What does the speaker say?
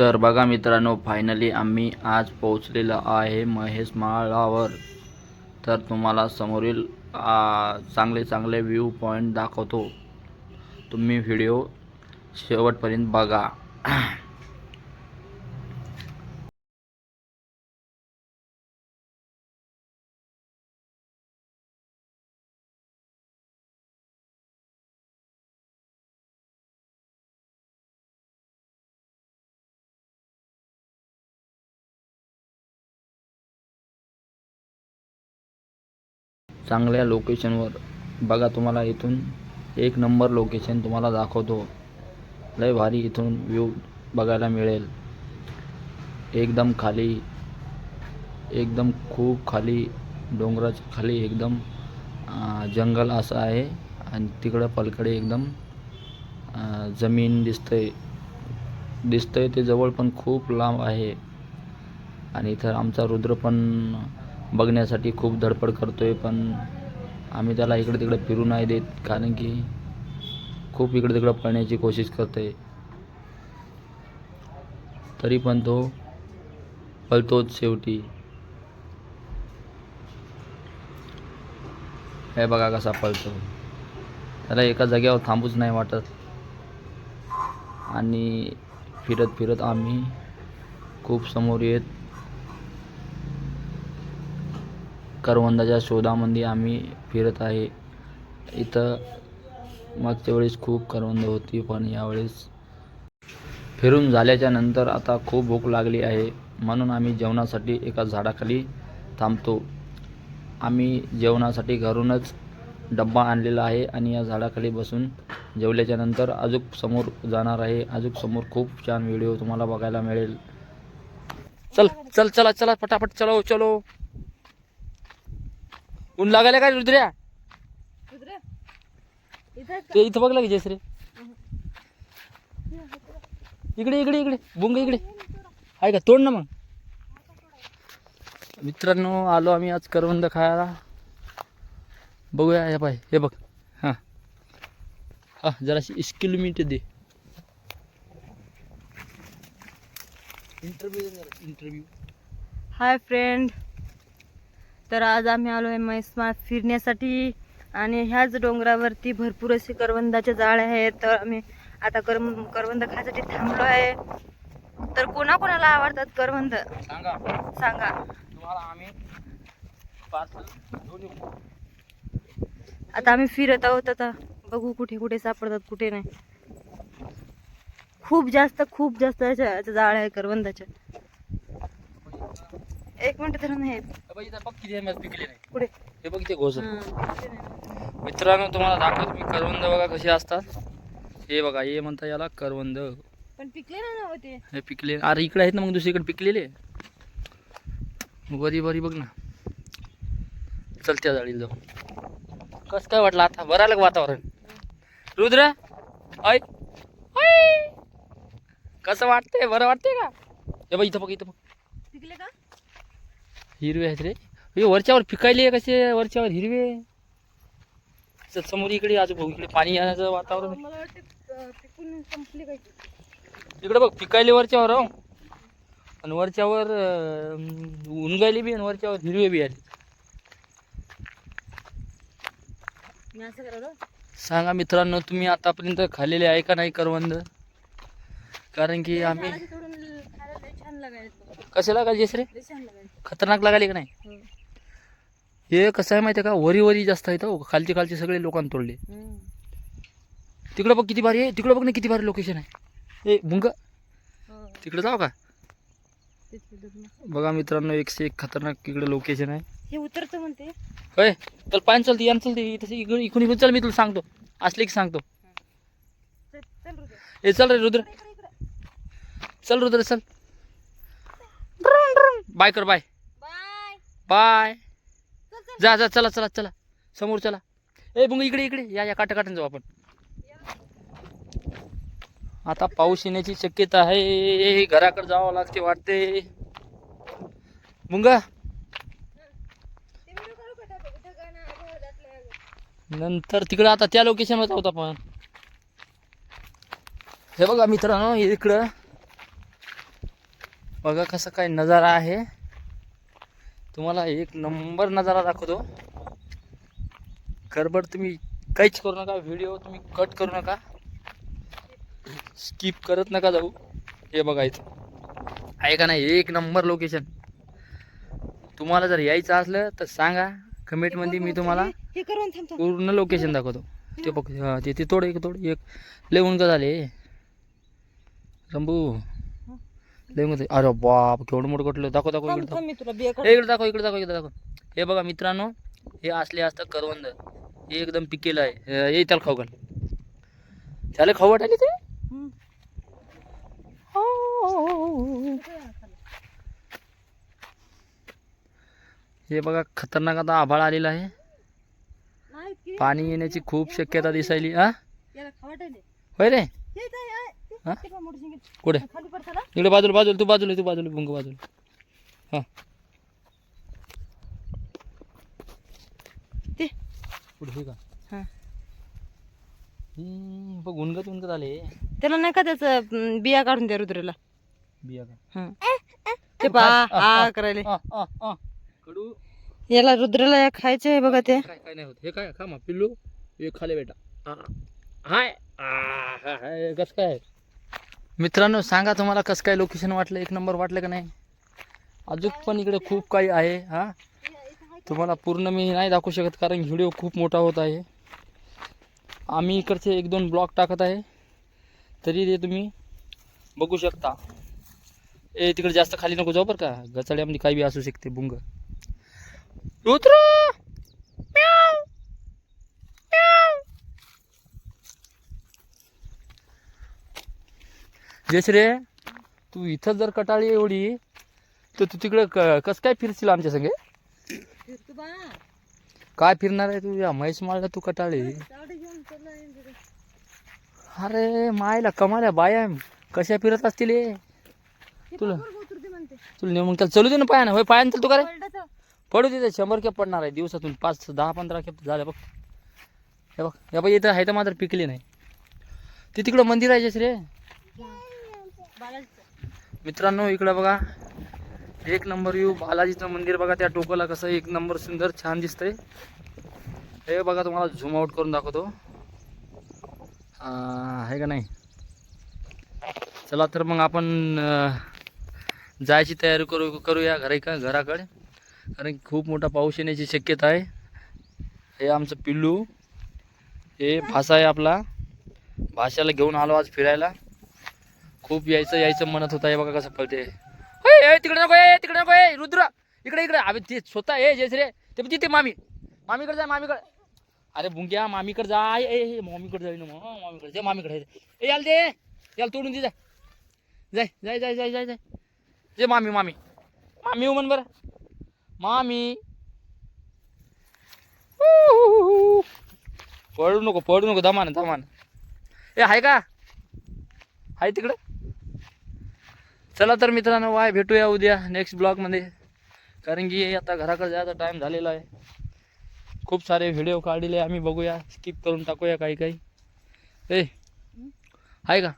तर बघा मित्रांनो फायनली आम्ही आज पोहोचलेलो आहे महेश माळावर तर तुम्हाला समोरील चांगले चांगले व्ह्यू पॉईंट दाखवतो. तुम्ही व्हिडिओ शेवटपर्यंत बघा. चांगल्या लोकेशनवर बघा तुम्हाला इथून एक नंबर लोकेशन तुम्हाला दाखवतो. लय भारी इथून व्ह्यू बघायला मिळेल. एकदम खाली एकदम खूप खाली डोंगराच्या खाली एकदम जंगल असं आहे. आणि तिकडं पलकडे एकदम जमीन दिसतंय. दिसतंय ते जवळ पण खूप लांब आहे. आणि इथं आमचा रुद्र पण बघण्यासाठी खूप धडपड करतो आहे पण आम्ही त्याला इकडे तिकडे फिरू नाही देत कारण की खूप इकडे तिकडं पळण्याची कोशिश करतोय. तरी पण तो पळतोच शेवटी. हे बघा कसा पळतो. त्याला एका जागेवर थांबूच नाही वाटत. आणि फिरत फिरत आम्ही खूप समोर येत. करवंदाच्या शोधामध्ये आम्ही फिरत आहे. इथं मागच्या वेळेस खूप करवंद होती पण यावेळेस फिरून झाल्याच्यानंतर आता खूप भूक लागली आहे. म्हणून आम्ही जेवणासाठी एका झाडाखाली थांबतो. आम्ही जेवणासाठी घरूनच डब्बा आणलेला आहे आणि या झाडाखाली बसून जेवल्याच्या नंतर अजूक समोर जाणार आहे. अजूक समोर खूप छान व्हिडिओ तुम्हाला बघायला मिळेल. चल चल चला चला पटापट चलो चलो. ऊन लागायला काय रुद्र्या? ते इथं बघलं की जयश्री. इकडे इकडे इकडे. बुंग इकडे. आहे का तोड ना मग. मित्रांनो आलो आम्ही आज करवंद खायला. बघूया हे पाय हे बघ. हां. हां जराशी इस्किल मिनिट दे. Interview interview hi friend. तर आज आम्ही आलो आहे म्हैसमाळ फिरण्यासाठी आणि ह्याच डोंगरावरती भरपूर असे करवंदाचे जाळे आहेत. तर आम्ही आता कर करवंद खायसाठी थांबलो आहे. तर कोणाकोणाला आवडतात करवंद? सांगा. सांगा. तुम्हाला आम्ही आता आम्ही फिरत आहोत. आता बघू कुठे कुठे सापडतात कुठे नाही. खूप जास्त खूप जास्त जाळ आहे करवंदाच्या. एक मिनिट तर नाही हे बघ पिकले नाही पुढे हे बघ इथे घोस. मित्रांनो तुम्हाला दाखवतो मी करवंद बघा कसे असतात. हे बघा हे म्हणता याला करवंद. पण पिकले ना होते हे पिकले. अरे इकडे आहेत ना मग दुसरीकडे पिकलेले. बरी बरी बघ ना. चल त्या जाळीला जाऊ. कसं काय वाटलं आता? बरं आलं वातावरण? रुद्र? ऐ. कसं वाटतंय? बरं वाटतंय का? हे बघ इथं बघ इथं बघ. पिकले का? हिरवे आहेत रे. हे वरच्यावर पिकायले कसे? वरच्यावर हिरवे चल समोर इकडे आजू इकडे पाणी येण्याचं वातावरण इकडे बघ पिकायले वरच्यावर हो. आणि वरच्यावर उनगायले बी आणि वरच्यावर हिरवे बी आले सांगा मित्रांनो तुम्ही आतापर्यंत खाल्लेले आहे का नाही करवंद? कारण की आम्ही कसे लागायचे जसरे खतरनाक लागाले का नाही? हो. हे कसं आहे माहिती आहे का? वरी वरी जास्त आहेत हो. खालचे खालचे सगळे लोकांना तोडले. हम्म. तिकडं बघ किती भारी आहे. तिकडं बघ ना किती भारी लोकेशन आहे. ए भुंग. हो. तिकडे जाऊ का? ते बघ मित्रांनो एकशे एक खतरनाक इकडे लोकेशन आहे. हे उतरतं म्हणते. होय. चल पाणी चलते यान चलते. तसं इकडे इकडून इकडून चल मी तुला सांगतो. असले की सांगतो. ए चल रे रुद्र. चल रुद्र चल. बाय कर बाय. बाय. जा जा चला चला चला. समोर चला. ए बुंग इकडे इकडे. या या काटा काटून जाऊ आपण. आता पाऊस येण्याची शक्यता आहे. घराकडे जावं लागते वाटते. घातलंय. नंतर तिकडं आता त्या लोकेशनवर आहोत आपण. हे बघा मित्रांनो हे इकडं. बघा कसं काय नजारा आहे. तुम्हाला एक नंबर नजारा दाखवतो. गडबड तुम्ही काहीच करू नका व्हिडिओ तुम्ही कट करू नका. स्किप करत नका जाऊ. हे बघा इथं. आहे का नाही? एक नंबर लोकेशन. तुम्हाला जर यायचं असलं तर सांगा. कमेंटमध्ये मी तुम्हाला पूर्ण लोकेशन दाखवतो. ते बघ तिथे ते तोड एक तोड एक. लय उंच झाले. रंबू. लय अरे बाप केवढं मोठं कटलं दाखव दाखव थांब इकडे थांब मी तुला बिया दाखव. ए, इकडे दाखव इकडे दाखव इकडे दाखव हे बघा मित्रांनो हे असले असतं करवंद हे एकदम पिकेलं आहे हे हे त्याला खाऊ घाल त्याला खाऊ वाटायले ते. हे बघा खतरनाक आता आभाळ आलेलं आहे? पाणी येण्याची खूप शक्यता दिसायली हा. होय रे हे. कुठे. इकडे बाजूला बाजूला तू बाजूला तू बाजूला बुंग बाजूला. हा. ते. हे का? हा. बघ उनगत उनगत आले. त्याला नाही का त्याचं बिया काढून द्या रुद्रेला. बिया का? हं. ते पहा हा करायले. आ, आ, आ. कडू. याला रुद्रेला खायचे आहे बघा ते. काय काय नाही होत. हे काय खा मा पिल्लू. हे खाले बेटा. आ, हाय. आ, हाय कसं काय? मित्रांनो सांगा तुम्हाला कसं काय लोकेशन वाटलं? एक नंबर वाटलं का नाही? अजून पण इकडे खूप काही आहे हा? तुम्हाला पूर्ण मी नाही दाखवू शकत कारण व्हिडिओ खूप मोठा होत आहे. आम्ही इकडचे एक दोन ब्लॉक टाकत आहे. तरी ते तुम्ही बघू शकता. ए तिकडे जास्त खाली नको जाऊ बरं का. गचाड्यामध्ये काही बी असू शकते बुंग. रुद्र! जयश्री तू इथं जर कटाळी एवढी तर तू तिकडं क कसं काय फिरशील आमच्या संगे? काय फिरणार आहे तू? या म्हैस माळला तू कटाळी. अरे मायला कमाल्या बाया. कशा फिरत असतील? तुला तुला नेऊन मग त्याला चलू दे ना पायानं. होय पायानं चल तू का रे? पडू दे ते शंभर खेप पडणार आहे दिवसातून. पाच दहा पंधरा खेप झालं बघ. हे बघ हे बघ इथं आहे तर मात्र पिकले नाही. ते तिकडं मंदिर आहे जसं रे मित्रांनो इकडं बघा. एक नंबर येऊ बालाजीचं मंदिर बघा. त्या टोकाला कसं एक नंबर सुंदर छान दिसतंय. हे बघा तुम्हाला झूम आउट करून दाखवतो. आहे का नाही? चला तर मग आपण जायची तयारी करू करूया घरी का घराकडे. कारण खूप मोठा पाऊस येण्याची शक्यता आहे. हे आमचं पिल्लू. हे भासा आहे आपला. भाषाला घेऊन आलो आज फिरायला. खूप यायचं यायचं म्हणत होता. हे बघा कसं पळते. होय, तिकडे नको ये तिकडे नको ये रुद्र. इकडे इकडे. अरे ते स्वतः ये जयस रे ते तिथे मामी. मामीकडे जा मामीकडे. अरे भुंग्या मामीकडे जा. ए हे मामीकडे जाईन ना मग. मामीकडे जा मामीकडे. ए याल दे. याल तोडून दे जाय जाय जाय जाय जाय जाय जाय. जे मामी मामी. मामी हो म्हण बरं. मामी. पडू नको पडू नको. दमान दमान ए आहे का? आहे तिकडं. चला तर मित्रांनो वाय भेटूया उद्या नेक्स्ट ब्लॉगमध्ये कारण की आता घराकडे जायचा टाईम झालेला आहे. खूप सारे व्हिडिओ काढलेले आम्ही बघूया. स्किप करून टाकूया काही काही. ए आहे का?